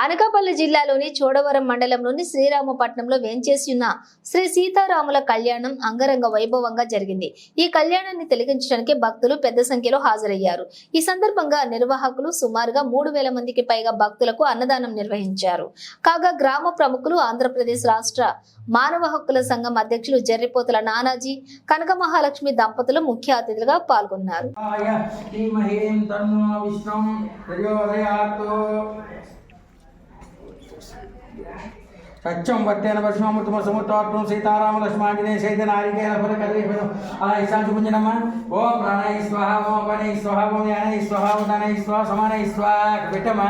అనకాపల్లి జిల్లాలోని చోడవరం మండలంలోని శ్రీరామపట్నంలో వేంచేసి ఉన్న శ్రీ సీతారాముల కళ్యాణం అంగరంగ వైభవంగా జరిగింది. ఈ కళ్యాణాన్ని తిలకించడానికి భక్తులు పెద్ద సంఖ్యలో హాజరయ్యారు. ఈ సందర్భంగా నిర్వాహకులు సుమారుగా మూడు వేల మందికి పైగా భక్తులకు అన్నదానం నిర్వహించారు. కాగా గ్రామ ప్రముఖులు ఆంధ్రప్రదేశ్ రాష్ట్ర మానవ హక్కుల సంఘం అధ్యక్షులు జర్రిపోతుల నానాజీ కనక మహాలక్ష్మి దంపతులు ముఖ్య అతిథులుగా పాల్గొన్నారు. సత్యం వర్తేన వర్షమృతమ సముత్వాత్మం సీతారామ లక్ష్మాంజనే సైత నారికేల ఫల కదలీఫలం అలా ఇష్టాంతి పుంజనమ్మ. ఓ ప్రాణయ స్వాహ ఓ పనై స్వాహ ఓ జ్ఞానై స్వాహ ఓ ధనై స్వాహ సమానై స్వాహ. పెట్టమ్మా.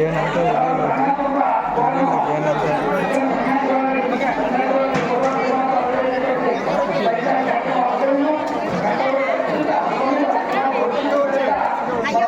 ಏನಂತ ಏನಂತ ಅಯ್ಯೋ